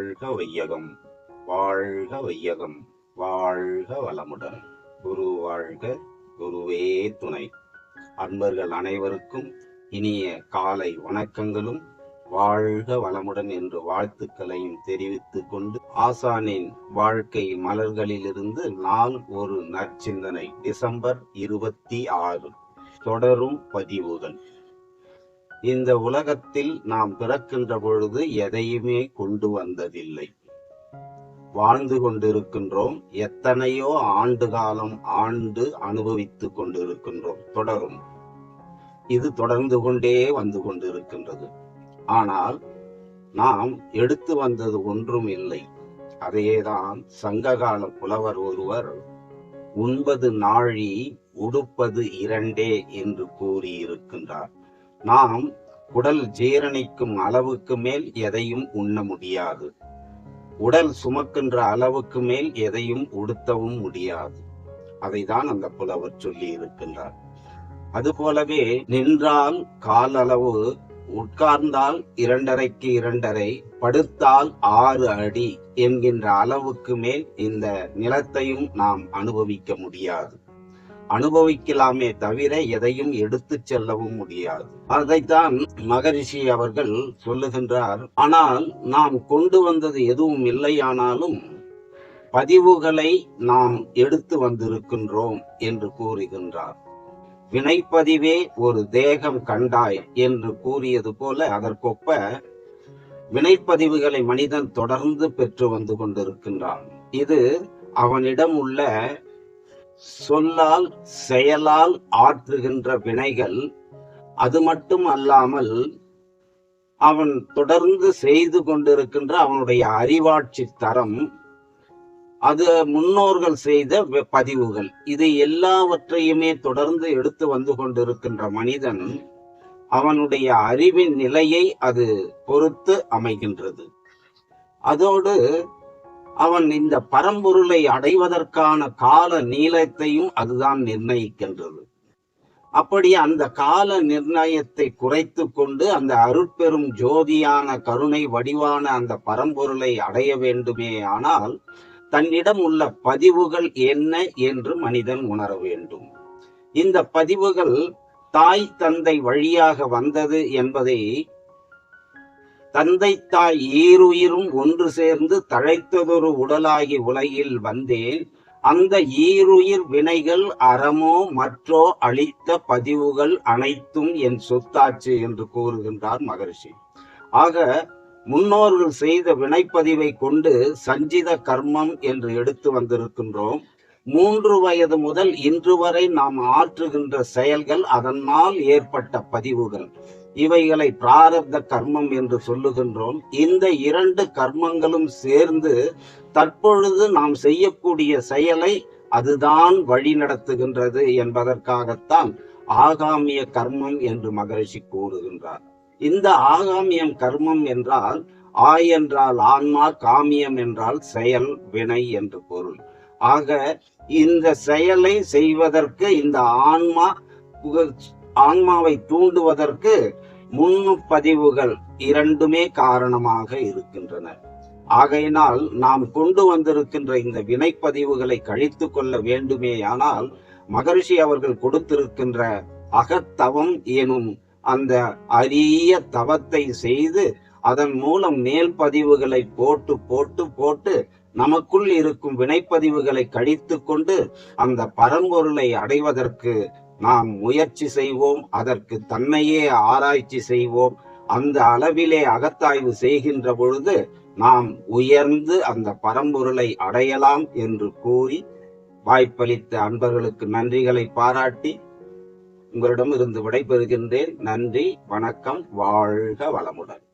வாழ்க வையகம் வாழ்க வையகம் வாழ்க வளமுடன். குரு வாழ்க குருவே துணை. அன்பர்கள் அனைவருக்கும் இனிய காலை வணக்கங்களும் வாழ்க வளமுடன் என்று வாழ்த்துக்களையும் தெரிவித்துக் கொண்டு ஆசானின் வாழ்க்கை மலர்களிலிருந்து நாள் ஒரு நற்சிந்தனை. டிசம்பர் இருபத்தி ஆறு. தொடரும் பதிவுகள். இந்த உலகத்தில் நாம் பிறக்கின்ற பொழுது எதையுமே கொண்டு வந்ததில்லை. வாழ்ந்து கொண்டிருக்கின்றோம் எத்தனையோ ஆண்டு காலம் ஆண்டு அனுபவித்துக் கொண்டிருக்கின்றோம். தொடரும். இது தொடர்ந்து கொண்டே வந்து கொண்டிருக்கின்றது. ஆனால் நாம் எடுத்து வந்தது ஒன்றும் இல்லை. அதையேதான் சங்ககால புலவர் ஒருவர் உண்பது நாழி உடுப்பது இரண்டே என்று கூறியிருக்கின்றார். நாம் உடல் ஜீரணிக்கும் அளவுக்கு மேல் எதையும் உண்ண முடியாது. உடல் சுமக்கின்ற அளவுக்கு மேல் எதையும் உடுத்தவும் முடியாது. அதைதான் அந்த புலவர் சொல்லி இருக்கின்றார். அதுபோலவே நின்றால் கால் அளவு உட்கார்ந்தால் இரண்டரைக்கு இரண்டரை படுத்தால் ஆறு அடி என்கின்ற அளவுக்கு மேல் இந்த நிலத்தையும் நாம் அனுபவிக்க முடியாது. அனுபவிக்கலாமே தவிர எதையும் எடுத்து செல்லவும் முடியாது. அதைத்தான் மகரிஷி அவர்கள் சொல்லுகின்றார். ஆனால் நாம் கொண்டு வந்தது எதுவும் இல்லையானாலும் பதிவுகளை நாம் எடுத்து வந்திருக்கின்றோம் என்று கூறுகின்றார். வினைப்பதிவே ஒரு தேகம் கண்டாய் என்று கூறியது போல அதற்கொப்ப வினைப்பதிவுகளை மனிதன் தொடர்ந்து பெற்று வந்து கொண்டிருக்கின்றான். இது அவனிடம் உள்ள சொல்லால் செயலால் ஆற்றுகின்ற வினைகள் அது மட்டும் அல்லாமல் அவன் தொடர்ந்து செய்து கொண்டிருக்கின்ற அவனுடைய அறிவாட்சி தரம் அது முன்னோர்கள் செய்த பதிவுகள். இது எல்லாவற்றையுமே தொடர்ந்து எடுத்து வந்து கொண்டிருக்கின்ற மனிதன் அவனுடைய அறிவின் நிலையை அது பொறுத்து அமைகின்றது. அதோடு அவன் இந்த பரம்பொருளை அடைவதற்கான கால நீளத்தையும் அதுதான் நிர்ணயிக்கின்றது. அப்படி அந்த கால நிர்ணயத்தை குறைத்து கொண்டு அந்த அருட்பெரும் ஜோதியான கருணை வடிவான அந்த பரம்பொருளை அடைய வேண்டுமே ஆனால் தன்னிடம் உள்ள பதிவுகள் என்ன என்று மனிதன் உணர வேண்டும். இந்த பதிவுகள் தாய் தந்தை வழியாக வந்தது என்பதை தந்தை தாய் ஈருயிரும் ஒன்று சேர்ந்து தழைத்ததொரு உடலாகி உலகில் வந்தேன். அந்த ஈருயிர் வினைகள் அறமோ மற்றோ அளித்த பதிவுகள் அனைத்தும் என் சொத்தாச்சு என்று கூறுகின்றார் மகரிஷி. ஆக முன்னோர்கள் செய்த வினைப்பதிவை கொண்டு சஞ்சித கர்மம் என்று எடுத்து வந்திருக்கின்றோம். மூன்று வயது முதல் இன்று வரை நாம் ஆற்றுகின்ற செயல்கள் அதனால் ஏற்பட்ட பதிவுகள். இவைகளை பிராரப்த கர்மம் என்று சொல்லுகின்றோம். இந்த இரண்டு கர்மங்களும் சேர்ந்து தற்பொழுது நாம் செய்யக்கூடிய செயலை அதுதான் வழி நடத்துகின்றது என்பதற்காகத்தான் ஆகாமிய கர்மம் என்று மகரிஷி கூறுகின்றார். இந்த ஆகாமியம் கர்மம் என்றால் ஆ என்றால் ஆன்மா காமியம் என்றால் செயல் வினை என்று பொருள். ஆக இந்த செயலை செய்வதற்கு இந்த ஆன்மா ஆன்மாவை தூண்டுவதற்கு முன்பதிவுகள் இரண்டுமே காரணமாக இருக்கின்றன. ஆகையினால் நாம் கொண்டு வந்திருக்கின்ற இந்த வினைப்பதிவுகளை கழித்து கொள்ள வேண்டுமேயானால் மகரிஷி அவர்கள் கொடுத்திருக்கின்ற அகத்தவம் எனும் அந்த அரிய தவத்தை செய்து அதன் மூலம் மேல் பதிவுகளை போட்டு போட்டு போட்டு நமக்குள் இருக்கும் வினைப்பதிவுகளை கழித்து கொண்டு அந்த பரம்பொருளை அடைவதற்கு நாம் முயற்சி செய்வோம் அதற்கு தன்னையே ஆராய்ச்சி செய்வோம். அந்த அளவிலே அகத்தாய்வு செய்கின்ற பொழுது நாம் உயர்ந்து அந்த பரம்பொருளை அடையலாம் என்று கூறி வாய்ப்பளித்த அன்பர்களுக்கு நன்றிகளை பாராட்டி உங்களிடம் இருந்து விடைபெறுகின்றேன். நன்றி வணக்கம் வாழ்க வளமுடன்.